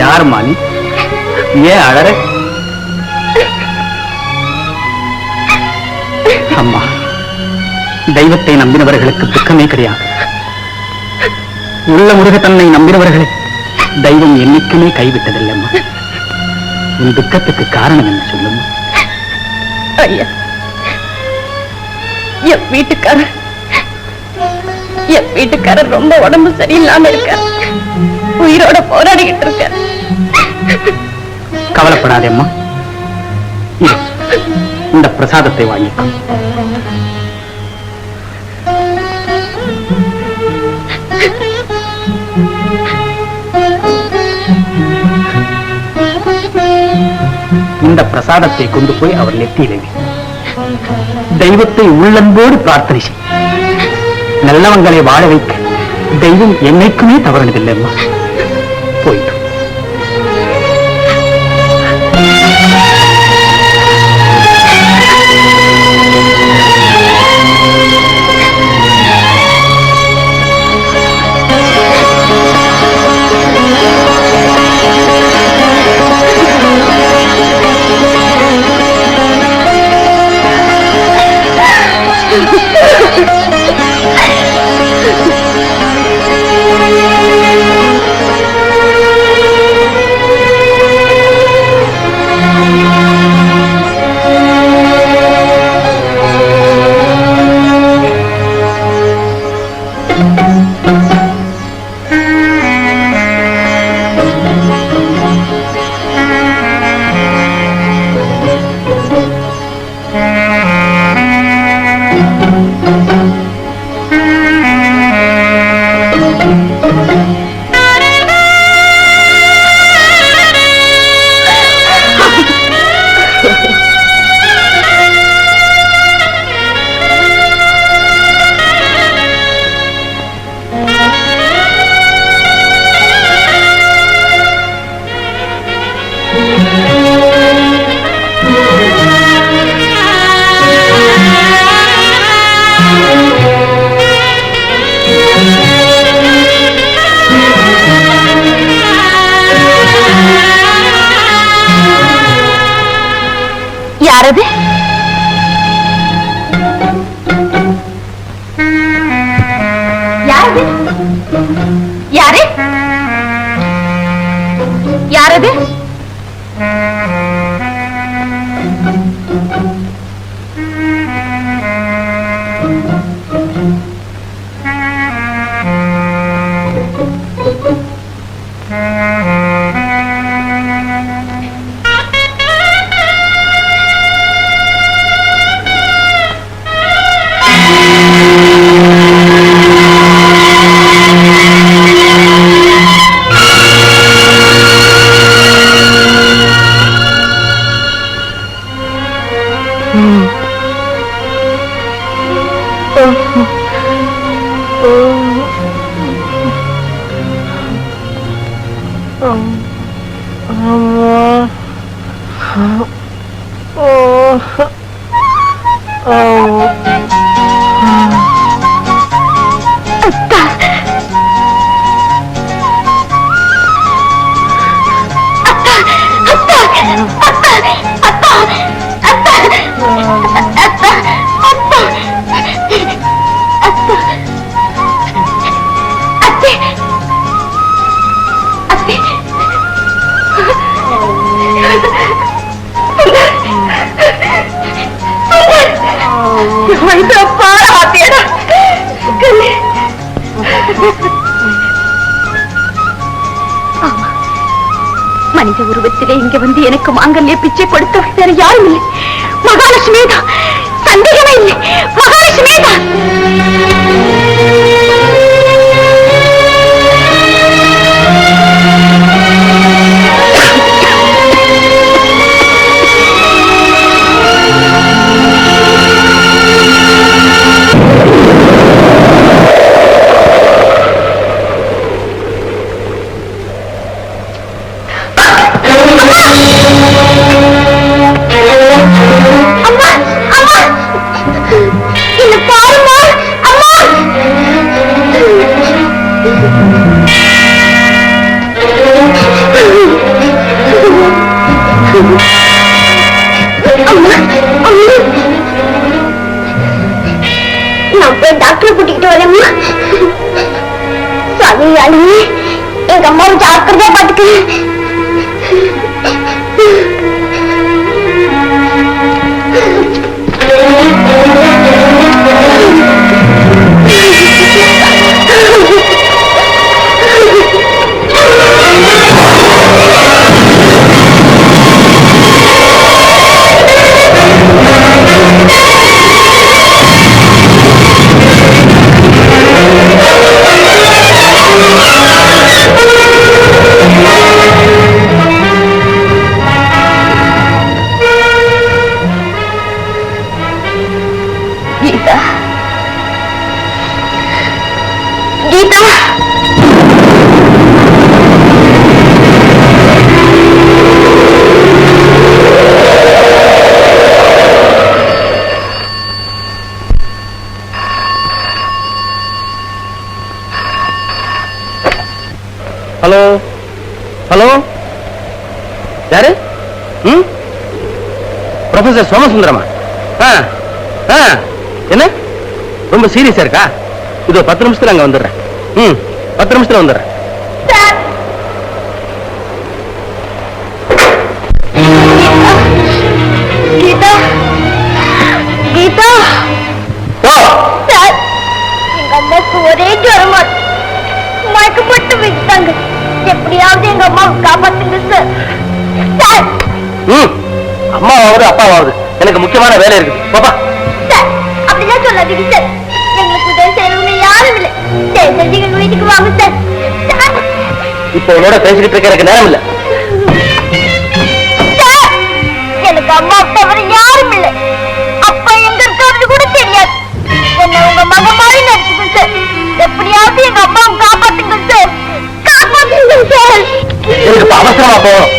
யார் நீ ஏன் அழற? அம்மா தெய்வத்தை நம்பினவர்களுக்கு துக்கமே கிடையாது. உள்ள முருக தன்னை நம்பினவர்களை தெய்வம் என்னைக்குமே கைவிட்டதில்லம்மா. உன் துக்கத்துக்கு காரணம் என்ன சொல்லுமா ஐயா என் வீட்டுக்காரர் என் வீட்டுக்காரர் ரொம்ப உடம்பு சரியில்லாம இருக்கார். உயிரோட போராடிக்கிட்டு இருக்கேன். கவலைப்படாதே அம்மா இந்த பிரசாதத்தை வாங்கிக்கோ. இந்த பிரசாதத்தை கொண்டு போய் அவர் நெத்தியிலே தெய்வத்தை உள்ளன்போடு பிரார்த்தனை செய். நல்லவங்களை வாழ வைக்க தெய்வம் என்னைக்குமே தவறினதில்லை அம்மா apoyo. யாரது? யாரது? யாரு? யாரது? Oh. Oh. Oh. Oh. மனித உருவத்திலே இங்க வந்து எனக்கு மாங்கல்ய பிச்சை கொடுத்தவர் வேற யாரும் இல்லை. மகாலட்சுமி தான். சந்தேகமே இல்லை. மகாலட்சுமி தான். நான் போய் டாக்டர் கூட்டிக்கிட்டு வரேம்மா. சாமி அழுவி எங்க அம்மாவை ஜாக்கிரதையா பாத்துக்கிறேன் ப்ரொஃபசர் சோமசுந்தரமா? என்ன? ரொம்ப சீரியஸா இருக்கா? இதோ பத்து நிமிஷத்துல அங்க வந்துடுறேன். ம் பத்து நிமிஷத்துல வந்துடுறேன். ஒரே ஜுரமா. மயக்கப்பட்டு விட்டாங்க எப்படியாவது எங்க அம்மாவை காப்பாத்துங்க சார். சார். ம் அம்மாவாவது அப்பாவாவது எனக்கு முக்கியமான வேலை இருக்குது. பாப்பா. சார் அப்படிதான் சொல்லாதீங்க சார். எங்களுக்கு உதவி செய்யறவங்க யாரும் இல்லை. தயவு செஞ்சு எங்க வீட்டுக்கு வாங்க சார். சார். இப்போ உன்னோட பேசிக்கிட்டு இருக்க எனக்கு நேரம் இல்ல. எனக்கு அம்மா தவிர யாரும் இல்லை. அப்பா எங்க இருக்காரு கூட தெரியாது. என்ன உங்க மக மாதிரி நடிச்சுங்க சார். எப்படியாவது எங்க அம்மாவை காப்பாத்துங்க சார். காப்பாத்துங்க சார். எனக்கு அவசரமா போகணும்.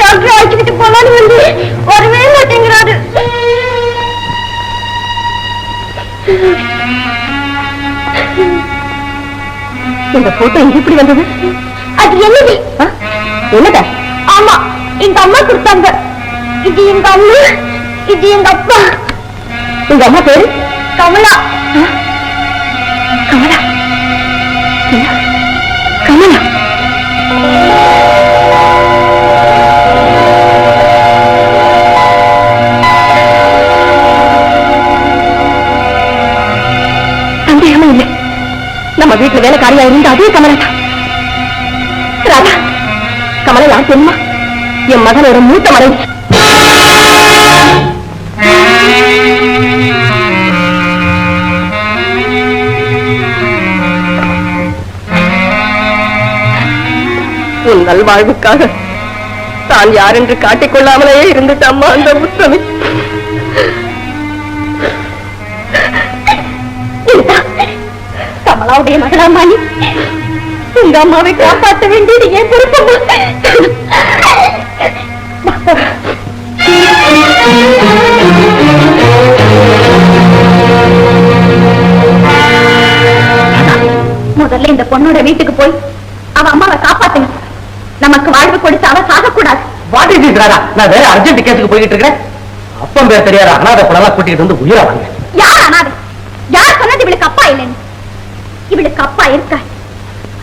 டாக்டர் அழைச்சிக்கிட்டு போலான்னு வந்து வரவே மாட்டேங்கிறாரு. இந்த போட்டோ இங்க எப்படி வந்தது? அது என்னது? என்னதா? ஆமா எங்க அம்மா கொடுத்தாங்க. இது எங்க அம்மா இது எங்க அப்பா. உங்க அம்மா பேரு? கமலா. கமலா? சந்தேகமே இல்லை. நம்ம வீட்டுல வேலைக்காரியா இருந்த அதே கமலா தான். ராதா கமலா யார் தெரியுமா? என் மகனோட மூத்த மனைவி. உன் நல்வாழ்வுக்காக தான் யார் என்று காட்டிக்கொள்ளாமலேயே இருந்துட்டு அம்மா அந்த உத்தமி. கமலாவுடைய மகளாமா நீ உங்க அம்மாவை காப்பாற்ற வேண்டியது என் பொறுப்பு. முதல்ல இந்த பொண்ணோட வீட்டுக்கு போய் அவ அம்மாவை காப்பாத்துங்க. நமக்கு வாழ்வு கொடுத்து அவ சாகக்கூடாது. வாட் இஸ் இட் ராதா நான் வேற அர்ஜென்ட் கேஸுக்கு போயிட்டு இருக்கிறேன். அப்பம் பேர் தெரியாத அனாதை படலாம் கூட்டிட்டு வந்து உயிரா வாங்க. யார் அனாதை? யார் சொன்னது இவளுக்கு அப்பா இல்லைன்னு? இவளுக்கு அப்பா இருக்க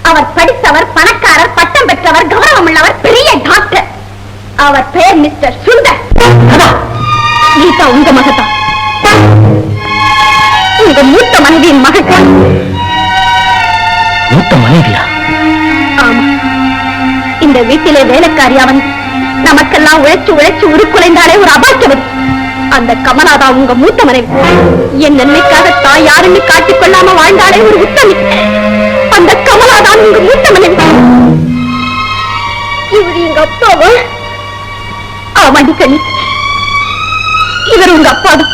அவர் படித்தவர் பணக்காரர் பட்டம் பெற்றவர் கௌரவம் உள்ளவர் பெரிய டாக்டர். அவர் பெயர் மிஸ்டர் சுந்தர். கீதா உங்க மகதான் உங்க மூத்த மனைவியின் மகன் மூத்த மனைவியா? ஆமா. இந்த வீட்டிலே வேலைக்காரி அவன் நமக்கெல்லாம் உழைச்சு உழைச்சு உருக்குலைந்தாலே ஒரு அபாக்கியவதி அந்த கமலாதா உங்க மூத்த மனைவி. என் நன்மைக்காக தான் யாருன்னு காட்டிக் கொள்ளாம வாழ்ந்தாலே ஒரு உத்தமி. அந்த கமலாதா உங்க மூத்த மனைவி. இவர் எங்க அப்பாவா? ஆமாடி இவர் உங்க அப்பாதான்